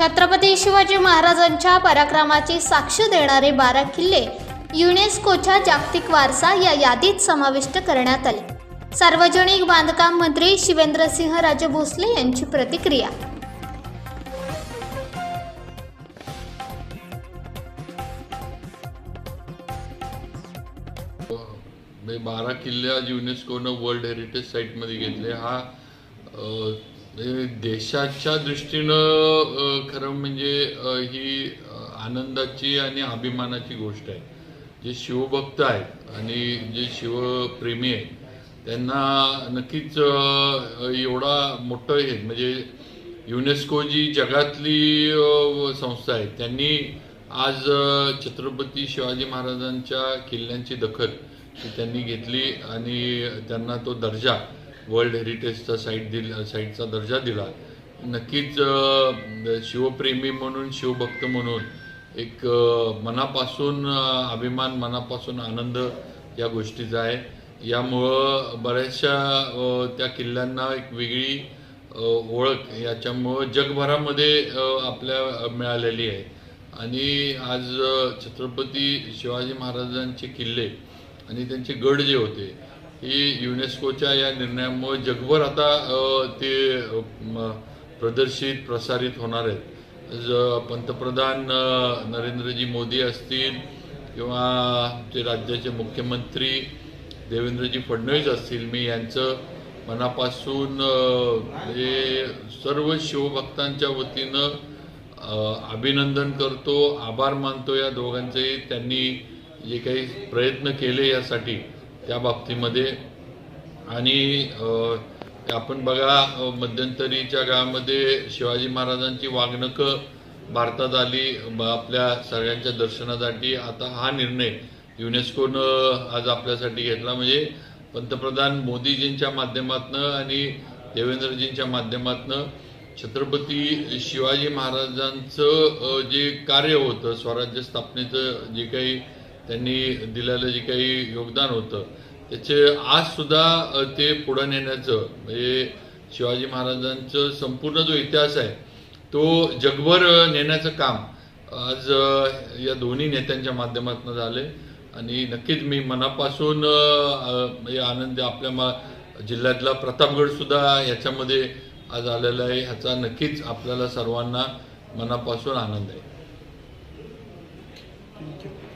छत्रपती शिवाजी महाराजांच्या पराक्रमाची साक्ष देणारे बारा किल्ले युनेस्कोच्या जागतिक वारसा या यादीत समाविष्ट करण्यात आले. सार्वजनिक बांधकाम मंत्री शिवेंद्रसिंह राजे भोसले यांची प्रतिक्रिया. बारा किल्ले आज युनेस्कोनं वर्ल्ड हेरिटेज साईटमध्ये घेतले. हा म्हणजे देशाच्या दृष्टीनं खरं म्हणजे ही आनंदाची आणि अभिमानाची गोष्ट आहे. जे शिवभक्त आहेत आणि जे शिवप्रेमी आहेत त्यांना नक्कीच एवढा मोठं हे म्हणजे युनेस्को जी जगातली संस्था आहे. त्यांनी आज छत्रपती शिवाजी महाराजांच्या किल्ल्यांची दखल त्यांनी घेतली आणि त्यांना तो दर्जा वर्ल्ड हेरिटेजचा साईट दिल साईटचा दर्जा दिला. नक्कीच शिवप्रेमी म्हणून शिवभक्त म्हणून एक मनापासून अभिमान मनापासून आनंद या गोष्टीचा आहे. यामुळं बऱ्याचशा त्या किल्ल्यांना एक वेगळी ओळख याच्यामुळं जगभरामध्ये आपल्या मिळालेली आहे. आणि आज छत्रपती शिवाजी महाराजांचे किल्ले आणि त्यांचे गड जे होते ही युनेस्कोच्या या निर्णयामुळे जगभर आता ते प्रदर्शित प्रसारित होणार आहेत. ज पंतप्रधान नरेंद्रजी मोदी असतील किंवा जे राज्याचे मुख्यमंत्री देवेंद्रजी फडणवीस असतील मी यांचं मनापासून हे म्हणजे सर्व शिवभक्तांच्या वतीनं अभिनंदन करतो आभार मानतो या दोघांचेही त्यांनी जे काही प्रयत्न केले यासाठी. त्या बाबतीमध्ये. आणि आपण बघा मध्यंतरीच्या काळामध्ये शिवाजी महाराजांची वागणकं भारतात आली ब- आपल्या सगळ्यांच्या दर्शनासाठी. आता हा निर्णय युनेस्कोनं आज आपल्यासाठी घेतला. म्हणजे पंतप्रधान मोदीजींच्या माध्यमातनं आणि देवेंद्रजींच्या माध्यमातनं छत्रपती शिवाजी महाराजांचं जे कार्य होतं स्वराज्य स्थापनेचं जे काही त्यांनी दिलेलं जे काही योगदान होतं त्याचे आज सुद्धा ते पुढं नेण्याचं म्हणजे शिवाजी महाराजांचं संपूर्ण जो इतिहास आहे तो जगभर नेण्याचं काम आज या दोन्ही नेत्यांच्या माध्यमातून झाले आणि नक्कीच मी मनापासून म्हणजे आनंद आपल्या मा जिल्ह्यातला प्रतापगडसुद्धा ह्याच्यामध्ये याच्यामध्ये आज आलेला आहे ह्याचा नक्कीच आपल्याला सर्वांना मनापासून आनंद आहे Thank you.